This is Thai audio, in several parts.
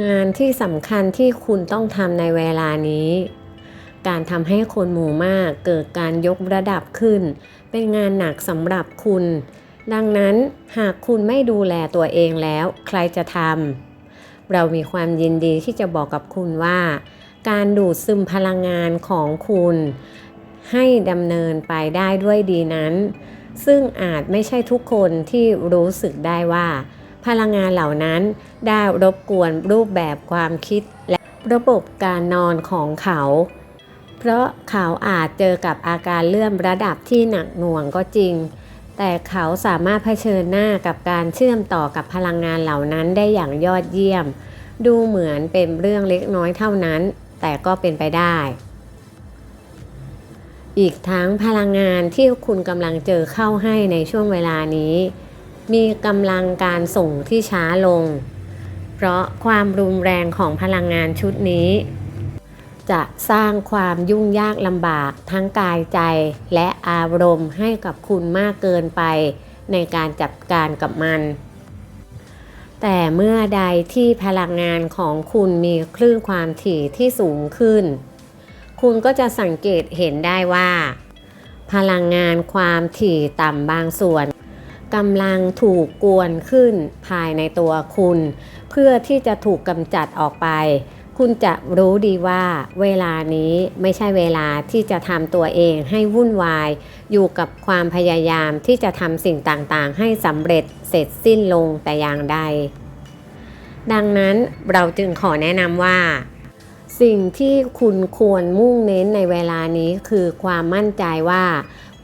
งานที่สำคัญที่คุณต้องทำในเวลานี้ การทำให้คนหมู่มากเกิดการยกระดับขึ้น เป็นงานหนักสำหรับคุณ ดังนั้นหากคุณไม่ดูแลตัวเองแล้ว ใครจะทำเรามีความยินดีที่จะบอกกับคุณว่า การดูดซึมพลังงานของคุณ ให้ดำเนินไปได้ด้วยดีนั้น ซึ่งอาจไม่ใช่ทุกคนที่รู้สึกได้ว่า พลังงานเหล่านั้น ได้รบกวนรูปแบบความคิดและระบบการนอนของเขา เพราะเขาอาจเจอกับอาการเลื่อมระดับที่หนักหน่วงก็จริง แต่เขาสามารถเผชิญหน้ากับการเชื่อมต่อกับพลังงานเหล่านั้นได้อย่างยอดเยี่ยม ดูเหมือนเป็นเรื่องเล็กน้อยเท่านั้น แต่ก็เป็นไปได้อีกทั้งพลังงานที่คุณกำลังเจอเข้าให้ในช่วงเวลานี้ มีกำลังการส่งที่ช้าลง เพราะความรุนแรงของพลังงานชุดนี้ จะสร้างความยุ่งยากลำบากทั้งกายใจและอารมณ์ให้กับคุณมากเกินไปในการจัดการกับมัน แต่เมื่อใดที่พลังงานของคุณมีคลื่นความถี่ที่สูงขึ้น คุณก็จะสังเกตเห็นได้ว่า พลังงานความถี่ต่ำบางส่วนกำลังถูกกวนขึ้นภายในตัวคุณ เพื่อที่จะถูกกำจัดออกไป คุณจะรู้ดีว่าเวลานี้ไม่ใช่เวลาที่จะทำตัวเองให้วุ่นวาย อยู่กับความพยายามที่จะทำสิ่งต่างๆ ให้สำเร็จเสร็จสิ้นลงแต่อย่างใด ดังนั้นเราจึงขอแนะนำว่าสิ่งที่คุณควรมุ่งเน้นในเวลานี้คือความมั่นใจว่า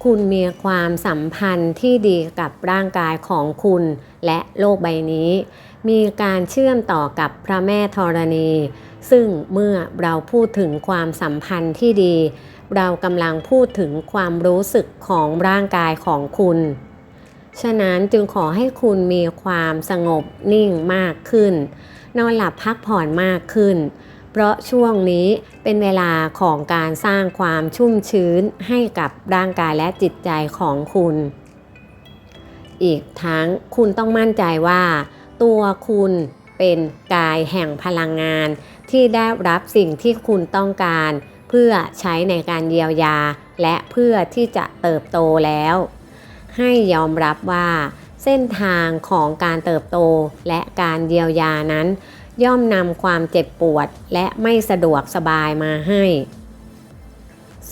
คุณมีความสัมพันธ์ที่ดีกับร่างกายของคุณและโลกใบนี้ มีการเชื่อมต่อกับพระแม่ธรณี ซึ่งเมื่อเราพูดถึงความสัมพันธ์ที่ดี เรากำลังพูดถึงความรู้สึกของร่างกายของคุณ ฉะนั้นจึงขอให้คุณมีความสงบนิ่งมากขึ้น นอนหลับพักผ่อนมากขึ้น เพราะช่วงนี้เป็นเวลาของการสร้างความชุ่มชื้นให้กับร่างกายและจิตใจของคุณ อีกทั้งคุณต้องมั่นใจว่า ตัวคุณเป็นกายแห่งพลังงาน ที่ได้รับสิ่งที่คุณต้องการ เพื่อใช้ในการเยียวยา และเพื่อที่จะเติบโตแล้ว ให้ยอมรับว่า เส้นทางของการเติบโตและการเยียวยานั้น ย่อมนำความเจ็บปวดและไม่สะดวกสบายมาให้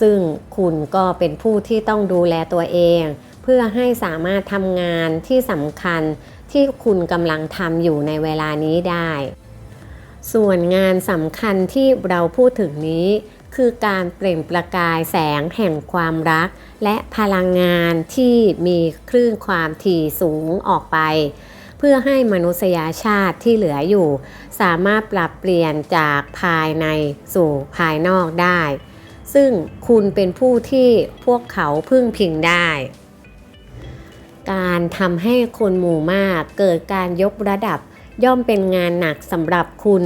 ซึ่งคุณก็เป็นผู้ที่ต้องดูแลตัวเอง เพื่อให้สามารถทำงานที่สำคัญ ที่คุณกำลังทำอยู่ในเวลานี้ได้ ส่วนงานสำคัญที่เราพูดถึงนี้ คือการเปล่งประกายแสงแห่งความรัก และพลังงานที่มีคลื่นความถี่สูงออกไปเพื่อให้มนุษยชาติที่เหลืออยู่ สามารถปรับเปลี่ยนจากภายในสู่ภายนอกได้ ซึ่งคุณเป็นผู้ที่พวกเขาพึ่งพิงได้ การทำให้คนหมู่มากเกิดการยกระดับ ย่อมเป็นงานหนักสำหรับคุณ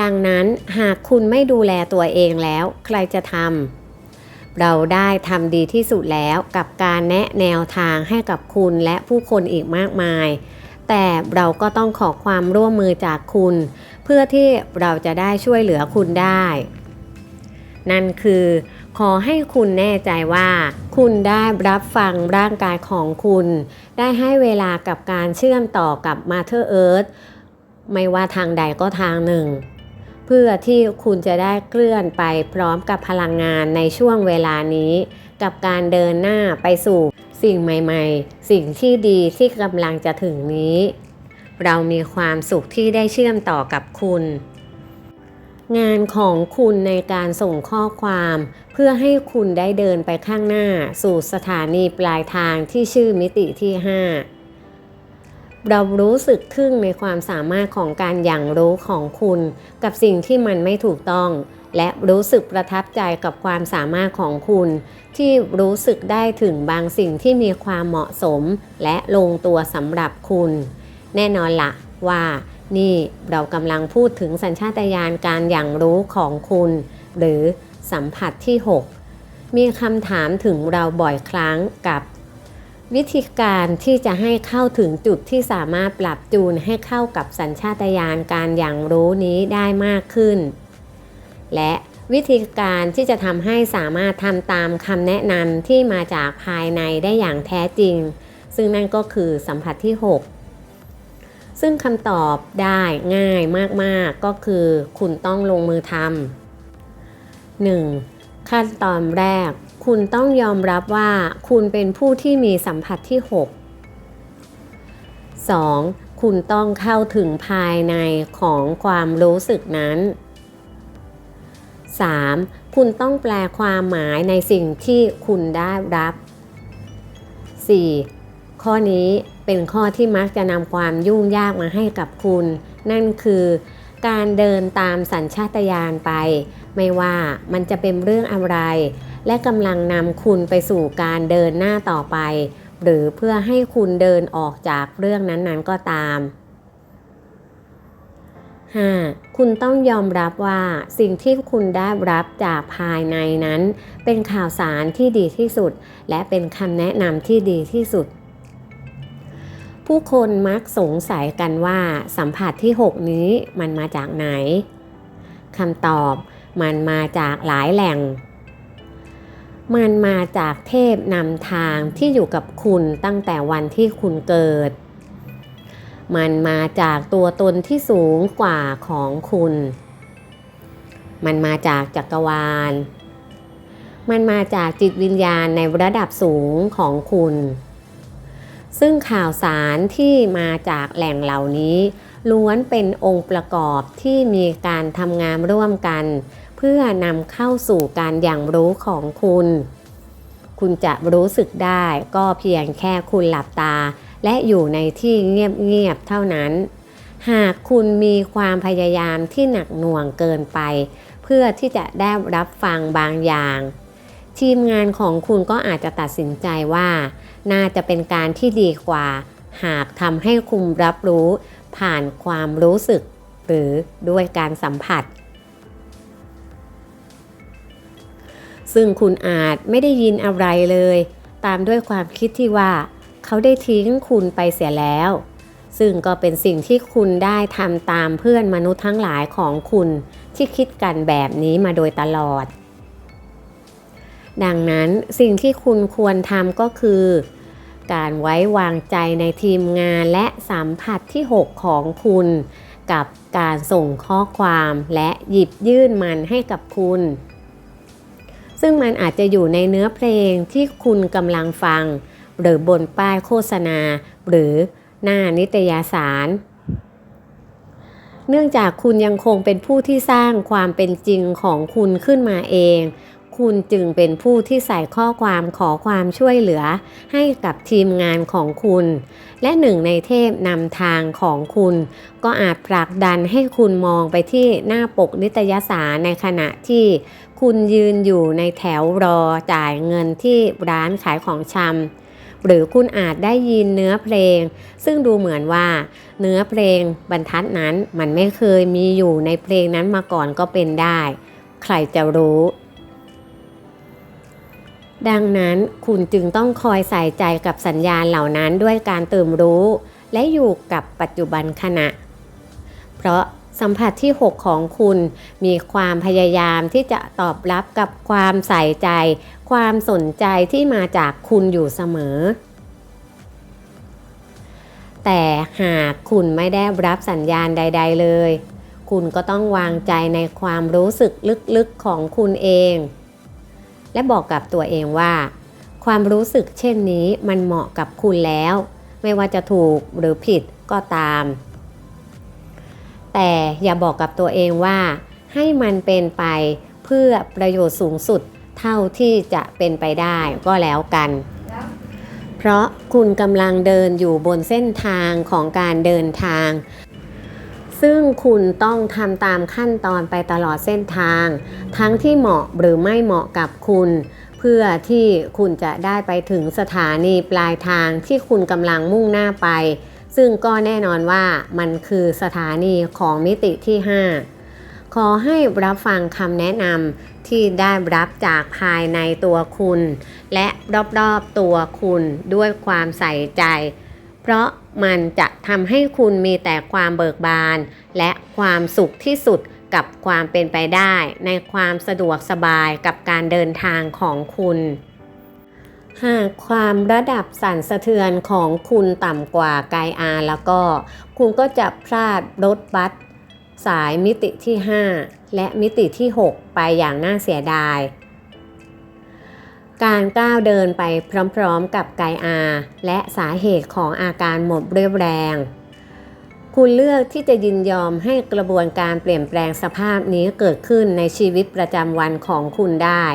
ดังนั้นหากคุณไม่ดูแลตัวเองแล้ว ใครจะทำเราได้ทำดีที่สุดแล้วกับการแนะแนวทางให้กับคุณและผู้คนอีกมากมาย แต่เราก็ต้องขอความร่วมมือจากคุณ เพื่อที่เราจะได้ช่วยเหลือคุณได้ นั่นคือ ขอให้คุณแน่ใจว่า คุณได้รับฟังร่างกายของคุณ ได้ให้เวลากับการเชื่อมต่อกับ Mother Earth ไม่ว่าทางใดก็ทางหนึ่ง เพื่อที่คุณจะได้เคลื่อนไปพร้อมกับพลังงานในช่วงเวลานี้ กับการเดินหน้าไปสู่สิ่งใหม่ๆ สิ่งที่ดีที่กำลังจะถึงนี้ เรามีความสุขที่ได้เชื่อมต่อกับคุณ งานของคุณในการส่งข้อความ เพื่อให้คุณได้เดินไปข้างหน้าสู่สถานีปลายทางที่ชื่อมิติที่ 5 เรารู้สึกทึ่งในความสามารถของการอย่างรู้ของคุณ กับสิ่งที่มันไม่ถูกต้อง และรู้สึกประทับใจกับความสามารถของคุณ ที่รู้สึกได้ถึงบางสิ่งที่มีความเหมาะสม และลงตัวสำหรับคุณ แน่นอนละว่านี่เรากำลังพูดถึงสัญชาตญาณการอย่างรู้ของคุณ หรือ สัมผัสที่ 6 มีคำถามถึงเราบ่อยครั้งกับ วิธีการที่จะให้เข้าถึงจุดที่สามารถปรับจูนให้เข้ากับสัญชาตญาณการอย่างรู้นี้ได้มากขึ้น และวิธีการที่จะทำให้สามารถทำตามคำแนะนำที่มาจากภายในได้อย่างแท้จริง ซึ่งนั่นก็คือสัมผัสที่ 6 ซึ่งคำตอบได้ง่ายมากๆก็คือคุณต้องลงมือทำ 1. ขั้นตอนแรก คุณต้องยอมรับว่าคุณเป็นผู้ที่มีสัมผัสที่ 6 2. คุณต้องเข้าถึงภายในของความรู้สึกนั้น 3. คุณต้องแปลความหมายในสิ่งที่คุณได้รับ 4. ข้อนี้เป็นข้อที่มักจะนำความยุ่งยากมาให้กับคุณ นั่นคือการเดินตามสัญชาตญาณไป ไม่ว่ามันจะเป็นเรื่องอะไร และกำลังนำคุณไปสู่การเดินหน้าต่อไป หรือเพื่อให้คุณเดินออกจากเรื่องนั้นๆก็ตาม 5. คุณต้องยอมรับว่าสิ่งที่คุณได้รับจากภายในนั้น เป็นข่าวสารที่ดีที่สุด และเป็นคำแนะนำที่ดีที่สุด ผู้คนมักสงสัยกันว่าสัมผัสที่ 6 นี้มันมาจากไหนคำตอบ มันมาจากหลายแหล่ง มันมาจากเทพนำทางที่อยู่กับคุณตั้งแต่วันที่คุณเกิด มันมาจากตัวตนที่สูงกว่าของคุณ มันมาจากจักรวาล มันมาจากจิตวิญญาณในระดับสูงของคุณ ซึ่งข่าวสารที่มาจากแหล่งเหล่านี้ ล้วนเป็นองค์ประกอบที่มีการทำงานร่วมกัน เพื่อนำเข้าสู่การอย่างรู้ของคุณ คุณจะรู้สึกได้ก็เพียงแค่คุณหลับตา และอยู่ในที่เงียบๆเท่านั้น หากคุณมีความพยายามที่หนักหน่วงเกินไป เพื่อที่จะได้รับฟังบางอย่าง ทีมงานของคุณก็อาจจะตัดสินใจว่า น่าจะเป็นการที่ดีกว่าหากทำให้คุณรับรู้ ผ่านความรู้สึก หรือด้วยการสัมผัส ซึ่งคุณอาจไม่ได้ยินอะไรเลย ตามด้วยความคิดที่ว่า เขาได้ทิ้งคุณไปเสียแล้ว ซึ่งก็เป็นสิ่งที่คุณได้ทำตามเพื่อนมนุษย์ทั้งหลายของคุณที่คิดกันแบบนี้มาโดยตลอดดังนั้นสิ่งที่คุณควรทำก็คือ การไว้วางใจในทีมงานและสัมผัสที่ 6 ของคุณ กับการส่งข้อความและหยิบยื่นมันให้กับคุณ ซึ่งมันอาจจะอยู่ในเนื้อเพลงที่คุณกำลังฟัง หรือบนป้ายโฆษณา หรือหน้านิตยสาร เนื่องจากคุณยังคงเป็นผู้ที่สร้างความเป็นจริงของคุณขึ้นมาเอง คุณจึงเป็นผู้ที่ใส่ข้อความขอความช่วยเหลือให้กับทีมงานของคุณ และหนึ่งในเทพนำทางของคุณ ก็อาจผลักดันให้คุณมองไปที่หน้าปกนิตยสารในขณะที่คุณยืนอยู่ในแถวรอจ่ายเงินที่ร้านขายของชำหรือคุณอาจได้ยินเนื้อเพลง ซึ่งดูเหมือนว่า เนื้อเพลงบรรทัดนั้นมันไม่เคยมีอยู่ในเพลงนั้นมาก่อนก็เป็นได้ ใครจะรู้ ดังนั้นคุณจึงต้องคอยใส่ใจกับสัญญาณเหล่านั้นด้วยการตื่นรู้ และอยู่กับปัจจุบันขณะ เพราะสัมผัสที่ 6 ของคุณมีความพยายามที่จะตอบรับกับความใส่ใจ ความสนใจที่มาจากคุณอยู่เสมอ แต่หากคุณไม่ได้รับสัญญาณใด ๆ เลย คุณก็ต้องวางใจในความรู้สึกลึกๆของคุณเอง และบอกกับตัวเองว่า ความรู้สึกเช่นนี้มันเหมาะกับคุณแล้ว ไม่ว่าจะถูกหรือผิดก็ตาม แต่อย่าบอกกับตัวเองว่า ให้มันเป็นไปเพื่อประโยชน์สูงสุดเท่าที่จะเป็นไปได้ก็แล้วกัน เพราะคุณกำลังเดินอยู่บนเส้นทางของการเดินทาง ซึ่งคุณต้องทำตามขั้นตอนไปตลอดเส้นทาง ทั้งที่เหมาะหรือไม่เหมาะกับคุณ เพื่อที่คุณจะได้ไปถึงสถานีปลายทางที่คุณกำลังมุ่งหน้าไป ซึ่งก็แน่นอนว่ามันคือสถานีของมิติที่ 5 ขอให้รับฟังคำแนะนำที่ได้รับจากภายในตัวคุณ และรอบๆตัวคุณด้วยความใส่ใจ เพราะ มันจะทำให้คุณมีแต่ความเบิกบาน และความสุขที่สุดกับความเป็นไปได้ ในความสะดวกสบายกับการเดินทางของคุณหากความระดับสั่นสะเทือนของคุณต่ำกว่าไกอาแล้วก็ คุณก็จะพลาดรถบัสสายมิติที่ 5 และมิติที่ 6 ไปอย่างน่าเสียดาย การก้าวเดินไปพร้อมๆกับไกอา และสาเหตุของอาการหมดเรี่ยวแรง คุณเลือกที่จะยินยอมให้กระบวนการเปลี่ยนแปลงสภาพนี้เกิดขึ้นในชีวิตประจำวันของคุณได้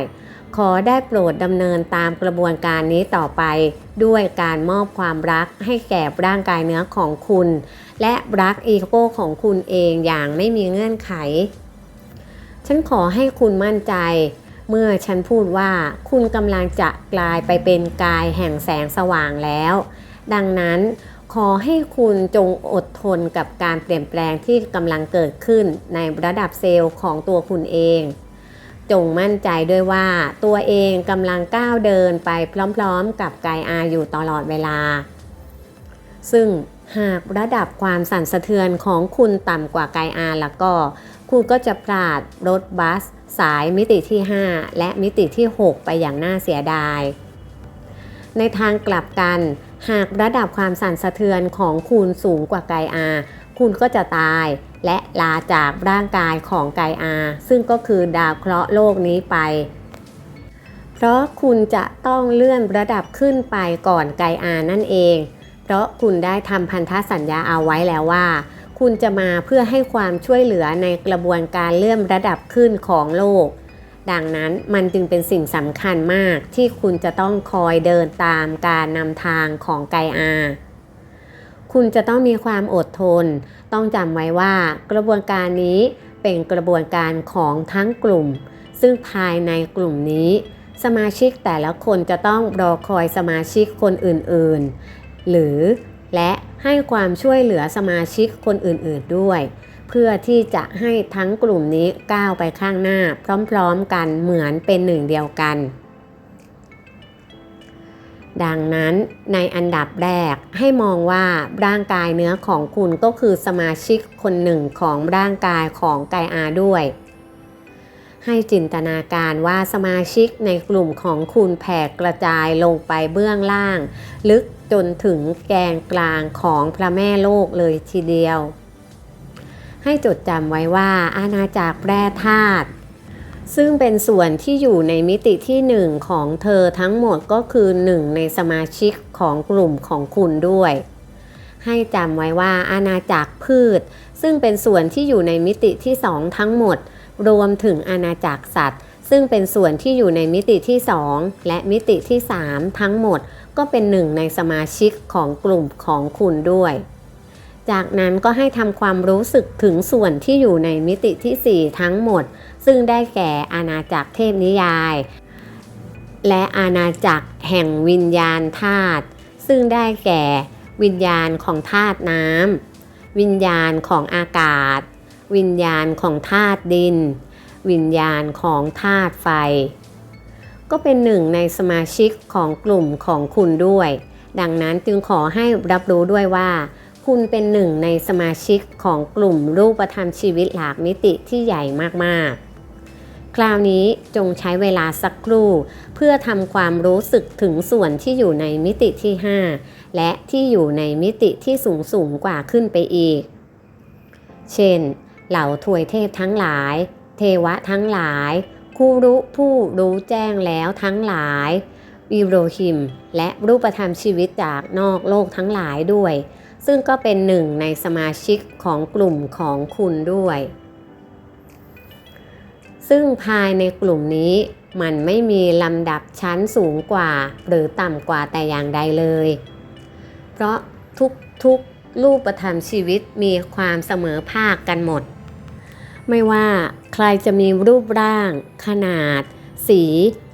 ขอได้โปรดดำเนินตามกระบวนการนี้ต่อไป ด้วยการมอบความรักให้แก่ร่างกายเนื้อของคุณ และรักอีโก้ของคุณเองอย่างไม่มีเงื่อนไข ฉันขอให้คุณมั่นใจ เมื่อฉันพูดว่าคุณกำลังจะกลายไปเป็นกายแห่งแสงสว่างแล้ว ดังนั้นขอให้คุณจงอดทนกับการเปลี่ยนแปลงที่กำลังเกิดขึ้นในระดับเซลล์ของตัวคุณเอง จงมั่นใจด้วยว่าตัวเองกำลังก้าวเดินไปพร้อมๆ กับกายอาอยู่ตลอดเวลา ซึ่งหากระดับความสั่นสะเทือนของคุณต่ำกว่ากายอาแล้วก็ คุณก็จะพลาดรถบัส สายมิติที่ 5 และมิติที่ 6 ไปอย่างน่าเสียดาย ในทางกลับกัน หากระดับความสั่นสะเทือนของคุณสูงกว่าไกอา คุณก็จะตายและลาจากร่างกายของไกอา ซึ่งก็คือดาวเคราะห์โลกนี้ไป เพราะคุณจะต้องเลื่อนระดับขึ้นไปก่อนไกอานั่นเอง เพราะคุณได้ทำพันธสัญญาเอาไว้แล้วว่า คุณจะมาเพื่อให้ความช่วยเหลือในกระบวนการเลื่อนระดับขึ้นของโลก ดังนั้นมันจึงเป็นสิ่งสำคัญมากที่คุณจะต้องคอยเดินตามการนำทางของไกอาคุณจะต้องมีความอดทน ต้องจำไว้ว่ากระบวนการนี้เป็นกระบวนการของทั้งกลุ่ม ซึ่งภายในกลุ่มนี้ สมาชิกแต่ละคนจะต้องรอคอยสมาชิกคนอื่นๆ หรือ และให้ความช่วยเหลือสมาชิกคนอื่นๆด้วย เพื่อที่จะให้ทั้งกลุ่มนี้ก้าวไปข้างหน้าพร้อมๆกันเหมือนเป็นหนึ่งเดียวกัน ดังนั้นในอันดับแรกให้มองว่าร่างกายเนื้อของคุณก็คือสมาชิกคนหนึ่งของร่างกายของไกอาด้วยให้จินตนาการว่าสมาชิกในกลุ่มของคุณแผ่กระจายลงไปเบื้องล่าง ลึก จนถึงแกนกลางของพระแม่โลกเลยทีเดียว ให้จดจำไว้ว่าอาณาจักรแร่ธาตุซึ่งเป็นส่วนที่อยู่ในมิติที่หนึ่งของเธอทั้งหมดก็คือหนึ่งในสมาชิกของกลุ่มของคุณด้วย ให้จำไว้ว่าอาณาจักรพืช ซึ่งเป็นส่วนที่อยู่ในมิติที่สองทั้งหมด รวมถึงอาณาจักรสัตว์ ซึ่งเป็นส่วนที่อยู่ในมิติที่2และมิติที่3ทั้งหมด ก็เป็นหนึ่งในสมาชิกของกลุ่มของคุณด้วย จากนั้นก็ให้ทำความรู้สึกถึงส่วนที่อยู่ในมิติที่ 4 ทั้งหมด ซึ่งได้แก่อาณาจักรเทพนิยาย และอาณาจักรแห่งวิญญาณธาตุซึ่งได้แก่วิญญาณของธาตุน้ำวิญญาณของอากาศ วิญญาณของธาตุดิน วิญญาณของธาตุไฟ ก็เป็นหนึ่งในสมาชิกของกลุ่มของคุณด้วย ดังนั้นจึงขอให้รับรู้ด้วยว่า คุณเป็นหนึ่งในสมาชิกของกลุ่มรูปธรรมชีวิตหลากมิติที่ใหญ่มากๆ คราวนี้จงใช้เวลาสักครู่ เพื่อทำความรู้สึกถึงส่วนที่อยู่ในมิติที่ 5 และที่อยู่ในมิติที่สูงสูงกว่าขึ้นไปอีก เช่น เหล่าทวยเทพทั้งหลาย เทวะทั้งหลาย คู่รู้ผู้รู้แจ้งแล้วทั้งหลายวิโรหิม และรูปธรรมชีวิตจากนอกโลกทั้งหลายด้วย ซึ่งก็เป็นหนึ่งในสมาชิกของกลุ่มของคุณด้วย ซึ่งภายในกลุ่มนี้มันไม่มีลำดับชั้นสูงกว่า หรือต่ำกว่าแต่อย่างใดเลย เพราะทุกๆรูปธรรมชีวิตมีความเสมอภาคกันหมด ไม่ว่าใครจะมีรูปร่าง ขนาด สี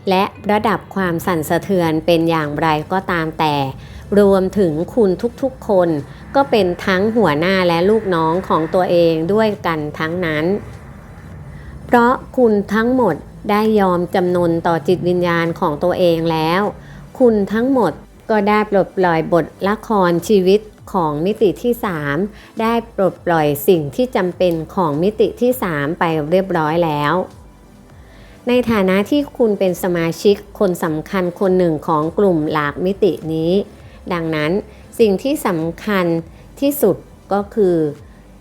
และระดับความสั่นสะเทือนเป็นอย่างไรก็ตามแต่ รวมถึงคุณทุกๆคน ก็เป็นทั้งหัวหน้าและลูกน้องของตัวเองด้วยกันทั้งนั้น เพราะคุณทั้งหมดได้ยอมจำนนต่อจิตวิญญาณของตัวเองแล้ว คุณทั้งหมดก็ได้ปลดปล่อยบทละครชีวิต ของมิติที่ 3 ได้ปลดปล่อยสิ่งที่จำเป็นของมิติที่ 3 ไปเรียบร้อยแล้ว ในฐานะที่คุณเป็นสมาชิกคนสำคัญคนหนึ่งของกลุ่มหลากมิตินี้ ดังนั้นสิ่งที่สำคัญที่สุดก็คือ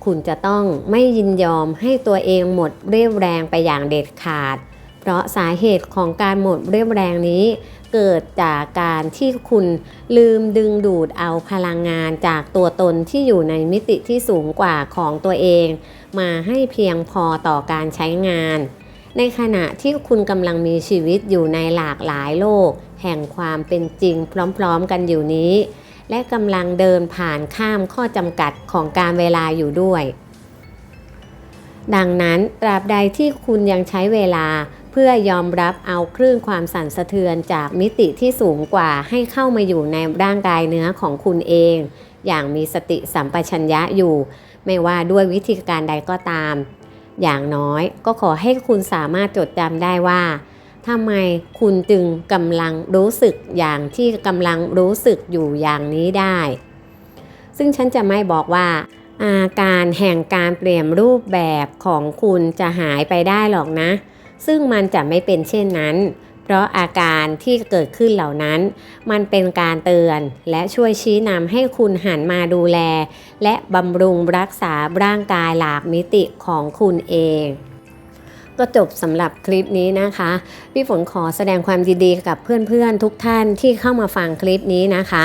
คุณจะต้องไม่ยินยอมให้ตัวเองหมดเรี่ยวแรงไปอย่างเด็ดขาด เพราะสาเหตุของการหมดเรี่ยวแรงนี้ เกิดจากการที่คุณลืมดึงดูดเอาพลังงานจากตัวตนที่อยู่ในมิติที่สูงกว่าของตัวเอง มาให้เพียงพอต่อการใช้งาน ในขณะที่คุณกำลังมีชีวิตอยู่ในหลากหลายโลก แห่งความเป็นจริงพร้อมๆกันอยู่นี้ และกำลังเดินผ่านข้ามข้อจำกัดของการเวลาอยู่ด้วยดังนั้นตราบใดที่คุณยังใช้เวลา เพื่อยอมรับเอาคลื่นความสั่นสะเทือนจากมิติที่สูงกว่าให้เข้ามาอยู่ในร่างกายเนื้อของคุณเอง อย่างมีสติสัมปชัญญะอยู่ ไม่ว่าด้วยวิธีการใดก็ตาม อย่างน้อยก็ขอให้คุณสามารถจดจำได้ว่าทำไมคุณจึงกำลังรู้สึกอย่างที่กำลังรู้สึกอยู่อย่างนี้ได้ ซึ่งฉันจะไม่บอกว่า อาการแห่งการเปลี่ยนรูปแบบของคุณจะหายไปได้หรอกนะ ซึ่งมันจะไม่เป็นเช่นนั้น เพราะอาการที่เกิดขึ้นเหล่านั้น มันเป็นการเตือนและช่วยชี้นำให้คุณหันมาดูแล และบำรุงรักษาร่างกายหลากมิติของคุณเองก็จบสำหรับคลิปนี้นะคะ พี่ฝนขอแสดงความยินดีกับเพื่อนๆทุกท่านที่เข้ามาฟังคลิปนี้นะคะ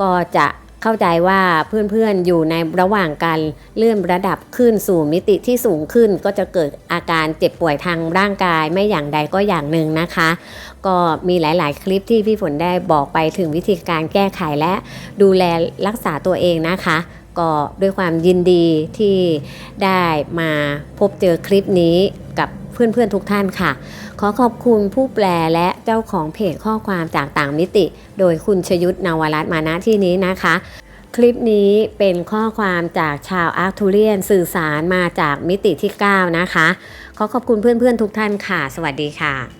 ก็จะ เข้าใจว่าเพื่อนๆอยู่ในระหว่างการเลื่อนระดับขึ้นสู่มิติที่สูงขึ้น ก็จะเกิดอาการเจ็บป่วยทางร่างกายไม่อย่างใดก็อย่างหนึ่งนะคะ ก็มีหลายๆ คลิปที่พี่ฝนได้บอกไปถึงวิธีการแก้ไขและดูแลรักษาตัวเองนะคะก็ด้วยความยินดีที่ได้มาพบเจอคลิปนี้กับ เพื่อนๆทุกท่านค่ะ ขอขอบคุณผู้แปลและเจ้าของเพจข้อความจากต่างมิติ โดยคุณชยุทธนวรัตน์มาณที่นี้นะคะ คลิปนี้เป็นข้อความจากชาวอาร์ทูเรียนสื่อสารมาจากมิติที่ 9 นะคะ ขอขอบคุณเพื่อนๆทุกท่านค่ะ สวัสดีค่ะ